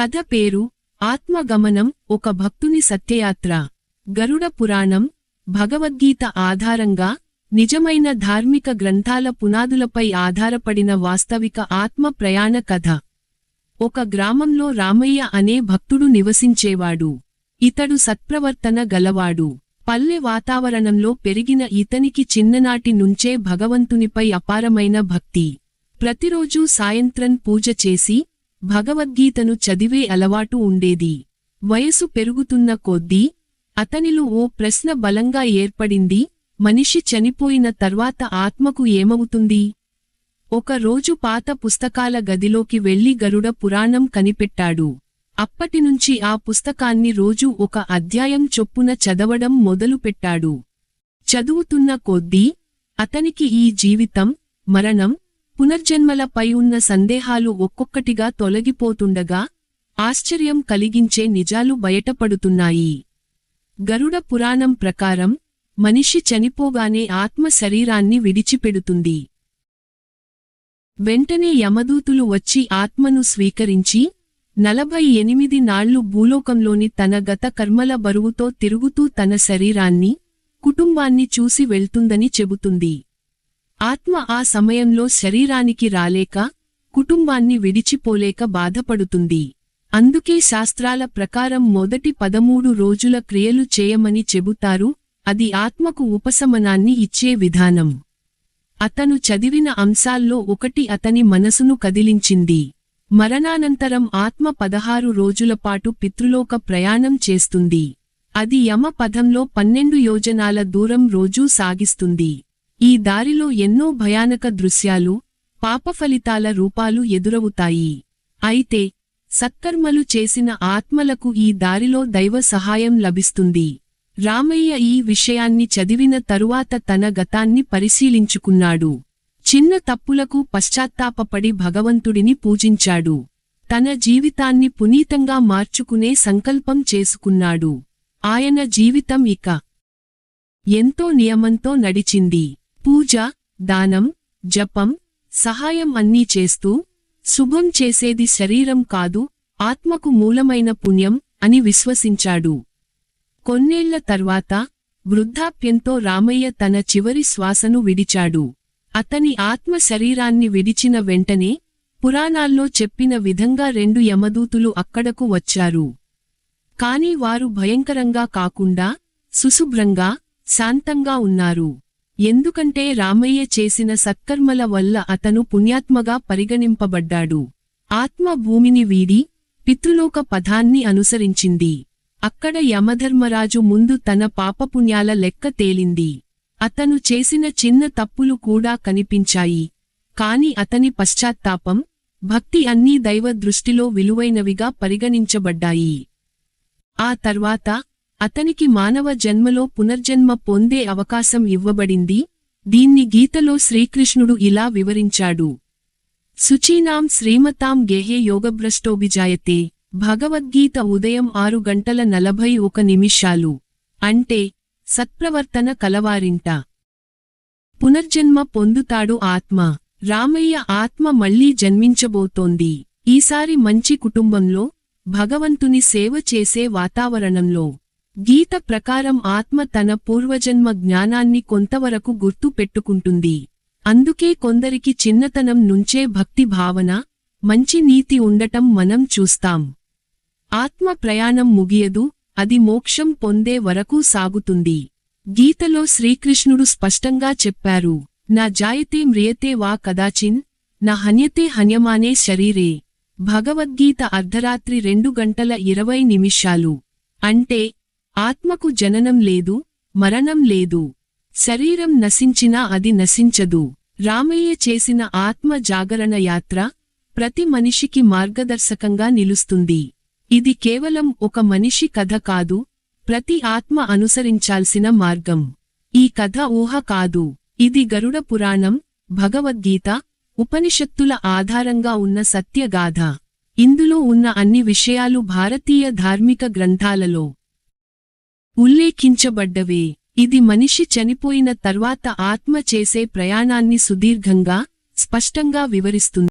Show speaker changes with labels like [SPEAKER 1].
[SPEAKER 1] కథ పేరు ఆత్మగమనం ఒక భక్తుని సత్యయాత్ర. గరుడ పురాణం భగవద్గీత ఆధారంగా నిజమైన ధార్మిక గ్రంథాల పునాదులపై ఆధారపడిన వాస్తవిక ఆత్మ ప్రయాణ కథ. ఒక గ్రామంలో రామయ్య అనే భక్తుడు నివసించేవాడు. ఇతడు సత్ప్రవర్తన గలవాడు. పల్లె వాతావరణంలో పెరిగిన ఇతనికి చిన్ననాటి నుంచే భగవంతునిపై అపారమైన భక్తి. ప్రతిరోజూ సాయంత్రం పూజ చేసి భగవద్గీతను చదివే అలవాటు ఉండేది. వయసు పెరుగుతున్న కొద్దీ అతనిలో ఓ ప్రశ్న బలంగా ఏర్పడింది మనిషి చనిపోయిన తర్వాత ఆత్మకు ఏమవుతుంది? ఒక రోజు పాత పుస్తకాల గదిలోకి వెళ్ళి గరుడ పురాణం కనిపెట్టాడు. అప్పటినుంచి ఆ పుస్తకాన్ని రోజూ ఒక అధ్యాయం చొప్పున చదవడం మొదలుపెట్టాడు. చదువుతున్న కొద్దీ అతనికి ఈ జీవితం మరణం పునర్జన్మలపై ఉన్న సందేహాలు ఒక్కొక్కటిగా తొలగిపోతుండగా ఆశ్చర్యం కలిగించే నిజాలు బయటపడుతున్నాయి. గరుడ పురాణం ప్రకారం మనిషి చనిపోగానే ఆత్మ శరీరాన్ని విడిచిపెడుతుంది. వెంటనే యమదూతులు వచ్చి ఆత్మను స్వీకరించి నలభై ఎనిమిది నాళ్ళు భూలోకంలోని తన గత కర్మల బరువుతో తిరుగుతూ తన శరీరాన్ని కుటుంబాన్ని చూసి వెళ్తుందని చెబుతుంది. ఆత్మ ఆ సమయంలో శరీరానికి రాలేక కుటుంబాన్ని విడిచిపోలేక బాధపడుతుంది. అందుకే శాస్త్రాల ప్రకారం మొదటి పదమూడు రోజుల క్రియలు చేయమని చెబుతారు అది ఆత్మకు ఉపశమనాన్ని ఇచ్చే విధానం. అతను చదివిన అంశాల్లో ఒకటి అతని మనసును కదిలించింది. మరణానంతరం ఆత్మ పదహారు రోజులపాటు పితృలోక ప్రయాణం చేస్తుంది. అది యమ పదంలో పన్నెండు యోజనాల దూరం రోజూ సాగిస్తుంది. ఈ దారిలో ఎన్నో భయానక దృశ్యాలు పాపఫలితాల రూపాలు ఎదురవుతాయి. అయితే సత్కర్మలు చేసిన ఆత్మలకు ఈ దారిలో దైవ సహాయం లభిస్తుంది. రామయ్య ఈ విషయాన్ని చదివిన తరువాత తన గతాన్ని పరిశీలించుకున్నాడు. చిన్న తప్పులకు పశ్చాత్తాపపడి భగవంతుడిని పూజించాడు. తన జీవితాన్ని పునీతంగా మార్చుకునే సంకల్పం చేసుకున్నాడు. ఆయన జీవితం ఇక ఎంతో నియమంతో నడిచింది. పూజ దానం జపం సహాయం అన్నీ చేస్తూ శుభం చేసేది శరీరం కాదు ఆత్మకు మూలమైన పుణ్యం అని విశ్వసించాడు. కొన్నేళ్ళ తర్వాత వృద్ధాప్యంతో రామయ్య తన చివరి శ్వాసను విడిచాడు. అతని ఆత్మ శరీరాన్ని విడిచిన వెంటనే పురాణాల్లో చెప్పిన విధంగా రెండు యమదూతులు అక్కడకు వచ్చారు. కాని వారు భయంకరంగా కాకుండా సుశుభ్రంగా శాంతంగా ఉన్నారు. ఎందుకంటే రామయ్య చేసిన సత్కర్మల వల్ల అతను పుణ్యాత్మగా పరిగణింపబడ్డాడు. ఆత్మ భూమిని వీడి పితృలోక పథాన్ని అనుసరించింది. అక్కడ యమధర్మరాజు ముందు తన పాపపుణ్యాల లెక్క తేలింది. అతను చేసిన చిన్న తప్పులు కూడా కనిపించాయి. కాని అతని పశ్చాత్తాపం భక్తి అన్నీ దైవ దృష్టిలో విలువైనవిగా పరిగణించబడ్డాయి. ఆ తర్వాత అతనికి మానవ జన్మలో పునర్జన్మ పొందే అవకాశం ఇవ్వబడింది. దీన్ని గీతలో శ్రీకృష్ణుడు ఇలా వివరించాడు. శుచీనాం శ్రీమతాం గేహే యోగభ్రష్టోభిజాయతే. భగవద్గీత ఉదయం ఆరు గంటల నలభై ఒక నిమిషాలు. అంటే సత్ప్రవర్తన కలవారింట. పునర్జన్మ పొందుతాడు ఆత్మ. రామయ్య ఆత్మ మళ్ళీ జన్మించబోతోంది. ఈసారి మంచి కుటుంబంలో భగవంతుని సేవ చేసే వాతావరణంలో. గీత ప్రకారం ఆత్మ తన పూర్వజన్మ జ్ఞానాన్ని కొంతవరకు గుర్తు పెట్టుకుంటుంది. అందుకే కొందరికి చిన్నతనం నుంచే భక్తి భావన మంచి నీతి ఉండటం మనం చూస్తాం. ఆత్మ ప్రయాణం ముగియదు అది మోక్షం పొందే వరకు సాగుతుంది. గీతలో శ్రీకృష్ణుడు స్పష్టంగా చెప్పారు నా జాయతే మ్రియతే వా కదాచిన్ నా హన్యతే హన్యమానే శరీరే. భగవద్గీత అర్ధరాత్రి రెండు గంటల ఇరవై నిమిషాలు. అంటే ఆత్మకు జననం లేదు మరణం లేదు. శరీరం నశించినా అది నశించదు. రామయ్య చేసిన ఆత్మ జాగరణ యాత్ర ప్రతి మనిషికి మార్గదర్శకంగా నిలుస్తుంది. ఇది కేవలం ఒక మనిషి కథ కాదు ప్రతి ఆత్మ అనుసరించాల్సిన మార్గం. ఈ కథ ఊహ కాదు. ఇది గరుడ పురాణం భగవద్గీత ఉపనిషత్తుల ఆధారంగా ఉన్న సత్యగాథ. ఇందులో ఉన్న అన్ని విషయాలు భారతీయ ధార్మిక గ్రంథాలలో ఉల్లేఖించబడ్డవే. ఇది మనిషి చనిపోయిన తర్వాత ఆత్మ చేసే ప్రయాణాన్ని సుదీర్ఘంగా స్పష్టంగా వివరిస్తుంది.